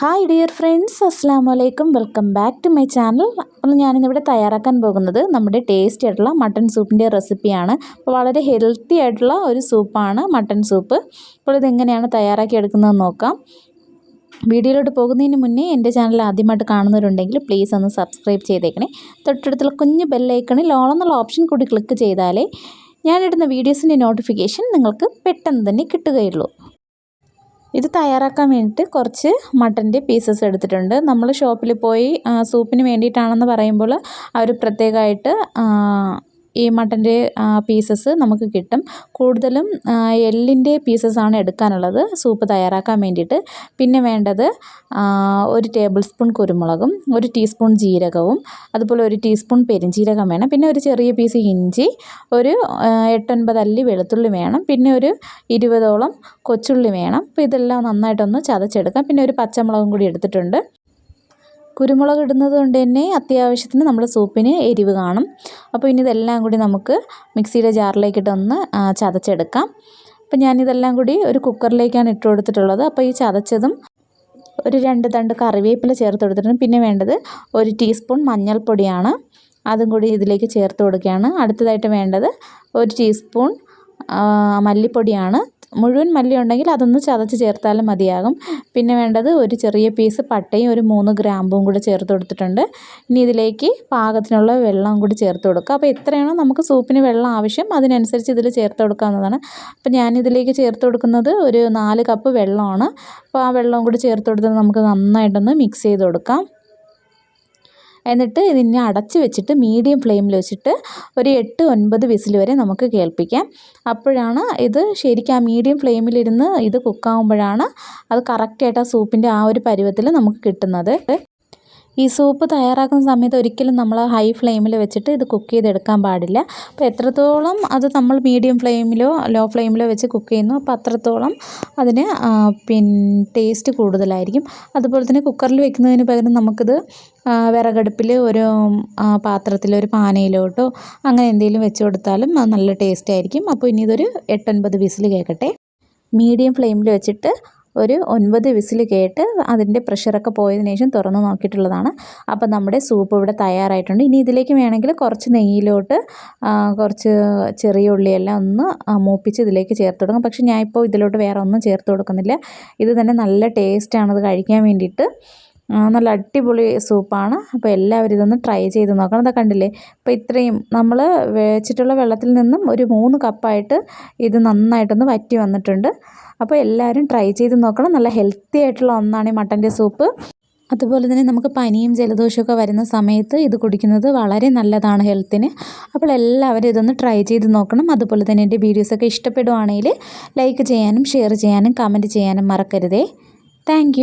Hi dear friends അസ്സാം വലൈക്കും welcome back to my channel അപ്പോൾ ഞാനിന്നിവിടെ തയ്യാറാക്കാൻ പോകുന്നത് നമ്മുടെ ടേസ്റ്റി ആയിട്ടുള്ള മട്ടൺ സൂപ്പിന്റെ റെസിപ്പിയാണ് അപ്പോൾ വളരെ ഹെൽത്തി ആയിട്ടുള്ള ഒരു സൂപ്പാണ് മട്ടൺ സൂപ്പ് അപ്പോൾ ഇതെങ്ങനെയാണ് തയ്യാറാക്കി എടുക്കുന്നതെന്ന് നോക്കാം. വീഡിയോയിലോട്ട് പോകുന്നതിന് മുന്നേ എന്റെ ചാനൽ ആദ്യമായിട്ട് കാണുന്നവരുണ്ടെങ്കിൽ പ്ലീസ് ഒന്ന് സബ്സ്ക്രൈബ് ചെയ്തേക്കണേ. തൊട്ടടുത്തുള്ള കുഞ്ഞ് ബെല്ലൈക്കണിൽ ഓളെന്നുള്ള ഓപ്ഷൻ കൂടി ക്ലിക്ക് ചെയ്താലേ ഞാനിടുന്ന വീഡിയോസിന്റെ നോട്ടിഫിക്കേഷൻ നിങ്ങൾക്ക് പെട്ടെന്ന് തന്നെ കിട്ടുകയുള്ളൂ. ഇത് തയ്യാറാക്കാൻ വേണ്ടിയിട്ട് കുറച്ച് മട്ടന്റെ പീസസ് എടുത്തിട്ടുണ്ട്. നമ്മൾ ഷോപ്പിൽ പോയി സൂപ്പിന് വേണ്ടിയിട്ടാണെന്ന് പറയുമ്പോൾ അവർ പ്രത്യേകമായിട്ട് ഈ മട്ടന്റെ പീസസ് നമുക്ക് കിട്ടും. കൂടുതലും എല്ലിന്റെ പീസസാണ് എടുക്കാനുള്ളത് സൂപ്പ് തയ്യാറാക്കാൻ വേണ്ടിയിട്ട്. പിന്നെ വേണ്ടത് ഒരു ടേബിൾ സ്പൂൺ കുരുമുളകും ഒരു ടീസ്പൂൺ ജീരകവും അതുപോലെ ഒരു ടീസ്പൂൺ പെരുംജീരകം വേണം. പിന്നെ ഒരു ചെറിയ പീസ് ഇഞ്ചി ഒരു എട്ടൊൻപത് അല്ലി വെളുത്തുള്ളി വേണം. പിന്നെ ഒരു ഇരുപതോളം കൊച്ചുള്ളി വേണം. അപ്പോൾ ഇതെല്ലാം നന്നായിട്ടൊന്ന് ചതച്ചെടുക്കാം. പിന്നെ ഒരു പച്ചമുളകും കൂടി എടുത്തിട്ടുണ്ട്. കുരുമുളക് ഇടുന്നത് കൊണ്ട് തന്നെ അത്യാവശ്യത്തിന് നമ്മൾ സൂപ്പിന് എരിവ് കാണും. അപ്പോൾ ഇനി ഇതെല്ലാം കൂടി നമുക്ക് മിക്സിയുടെ ജാറിലേക്കിട്ടൊന്ന് ചതച്ചെടുക്കാം. അപ്പോൾ ഞാനിതെല്ലാം കൂടി ഒരു കുക്കറിലേക്കാണ് ഇട്ട് കൊടുത്തിട്ടുള്ളത്. അപ്പോൾ ഈ ചതച്ചതും ഒരു രണ്ട് തണ്ട് കറിവേപ്പില ചേർത്ത് കൊടുത്തിട്ടുണ്ട്. പിന്നെ വേണ്ടത് ഒരു ടീസ്പൂൺ മഞ്ഞൾപ്പൊടിയാണ്. അതും കൂടി ഇതിലേക്ക് ചേർത്ത് കൊടുക്കുകയാണ്. അടുത്തതായിട്ട് വേണ്ടത് ഒരു ടീസ്പൂൺ മല്ലിപ്പൊടിയാണ്. മുഴുവൻ മല്ലിയുണ്ടെങ്കിൽ അതൊന്ന് ചതച്ച് ചേർത്താലും മതിയാകും. പിന്നെ വേണ്ടത് ഒരു ചെറിയ പീസ് പട്ടയും ഒരു മൂന്ന് ഗ്രാമ്പും കൂടി ചേർത്ത് കൊടുത്തിട്ടുണ്ട്. ഇനി ഇതിലേക്ക് പാകത്തിനുള്ള വെള്ളം കൂടി ചേർത്ത് കൊടുക്കുക. അപ്പോൾ എത്രയാണോ നമുക്ക് സൂപ്പിന് വെള്ളം ആവശ്യം. അതിനനുസരിച്ച് ഇതിൽ ചേർത്ത് കൊടുക്കാവുന്നതാണ്. അപ്പോൾ ഞാനിതിലേക്ക് ചേർത്ത് കൊടുക്കുന്നത് ഒരു നാല് കപ്പ് വെള്ളമാണ്. അപ്പോൾ ആ വെള്ളം കൂടി ചേർത്ത് കൊടുത്തിട്ട് നമുക്ക് നന്നായിട്ടൊന്ന് മിക്സ് ചെയ്ത് കൊടുക്കാം. എന്നിട്ട് ഇതിനെ അടച്ച് വെച്ചിട്ട് മീഡിയം ഫ്ലെയിമിൽ വെച്ചിട്ട് ഒരു എട്ട് ഒൻപത് വിസിൽ വരെ നമുക്ക് കേൾപ്പിക്കാം. അപ്പോഴാണ് ഇത് ശരിക്കും ആ മീഡിയം ഫ്ലെയിമിലിരുന്ന് ഇത് കുക്കാവുമ്പോഴാണ് അത് കറക്റ്റായിട്ട് ആ സൂപ്പിന്റെ ആ ഒരു പരുവത്തിൽ നമുക്ക് കിട്ടുന്നത്. ഈ സൂപ്പ് തയ്യാറാക്കുന്ന സമയത്ത് ഒരിക്കലും നമ്മൾ ഹൈ ഫ്ലെയിമിൽ വെച്ചിട്ട് ഇത് കുക്ക് ചെയ്തെടുക്കാൻ പാടില്ല. അപ്പോൾ എത്രത്തോളം അത് നമ്മൾ മീഡിയം ഫ്ലെയിമിലോ ലോ ഫ്ലെയിമിലോ വെച്ച് കുക്ക് ചെയ്യുന്നു അപ്പോൾ അത്രത്തോളം അതിന് പിന്നെ ടേസ്റ്റ് കൂടുതലായിരിക്കും. അതുപോലെ തന്നെ കുക്കറിൽ വെക്കുന്നതിന് പകരം നമുക്കിത് വിറകടുപ്പിൽ ഒരു പാത്രത്തിൽ ഒരു പാനയിലോട്ടോ അങ്ങനെ എന്തെങ്കിലും വെച്ച് കൊടുത്താലും നല്ല ടേസ്റ്റ് ആയിരിക്കും. അപ്പോൾ ഇനി ഇതൊരു എട്ടൊൻപത് വിസിൽ കേൾക്കട്ടെ. മീഡിയം ഫ്ലെയിമിൽ വെച്ചിട്ട് ഒരു ഒൻപത് വിസിൽ കേട്ട് അതിന്റെ പ്രഷറൊക്കെ പോയതിനു ശേഷം തുറന്ന് നോക്കിയിട്ടുള്ളതാണ്. അപ്പം നമ്മുടെ സൂപ്പ് ഇവിടെ തയ്യാറായിട്ടുണ്ട്. ഇനി ഇതിലേക്ക് വേണമെങ്കിൽ കുറച്ച് നെയ്യിലോട്ട് കുറച്ച് ചെറിയ ഉള്ളിയെല്ലാം ഒന്ന് മൂപ്പിച്ച് ഇതിലേക്ക് ചേർത്ത് കൊടുക്കും. പക്ഷേ ഞാൻ ഇപ്പോൾ ഇതിലോട്ട് വേറെ ഒന്നും ചേർത്ത് കൊടുക്കുന്നില്ല. ഇത് തന്നെ നല്ല ടേസ്റ്റാണ് അത് കഴിക്കാൻ വേണ്ടിയിട്ട് നല്ല അടിപൊളി സൂപ്പാണ്. അപ്പോൾ എല്ലാവരും ഇതൊന്ന് ട്രൈ ചെയ്ത് നോക്കണം. അതൊക്കെ കണ്ടില്ലേ? അപ്പോൾ ഇത്രയും നമ്മൾ വെച്ചിട്ടുള്ള വെള്ളത്തിൽ നിന്നും ഒരു മൂന്ന് കപ്പായിട്ട് ഇത് നന്നായിട്ടൊന്ന് വറ്റി വന്നിട്ടുണ്ട്. അപ്പോൾ എല്ലാവരും ട്രൈ ചെയ്ത് നോക്കണം. നല്ല ഹെൽത്തി ആയിട്ടുള്ള ഒന്നാണ് ഈ മട്ടന്റെ സൂപ്പ് അതുപോലെ തന്നെ നമുക്ക് പനിയും ജലദോഷമൊക്കെ വരുന്ന സമയത്ത് ഇത് കുടിക്കുന്നത് വളരെ നല്ലതാണ് ഹെൽത്തിന് അപ്പോൾ എല്ലാവരും ഇതൊന്ന് ട്രൈ ചെയ്ത് നോക്കണം. അതുപോലെ തന്നെ എന്റെ വീഡിയോസൊക്കെ ഇഷ്ടപ്പെടുവാണെങ്കിൽ ലൈക്ക് ചെയ്യാനും ഷെയർ ചെയ്യാനും കമന്റ് ചെയ്യാനും മറക്കരുതേ. താങ്ക്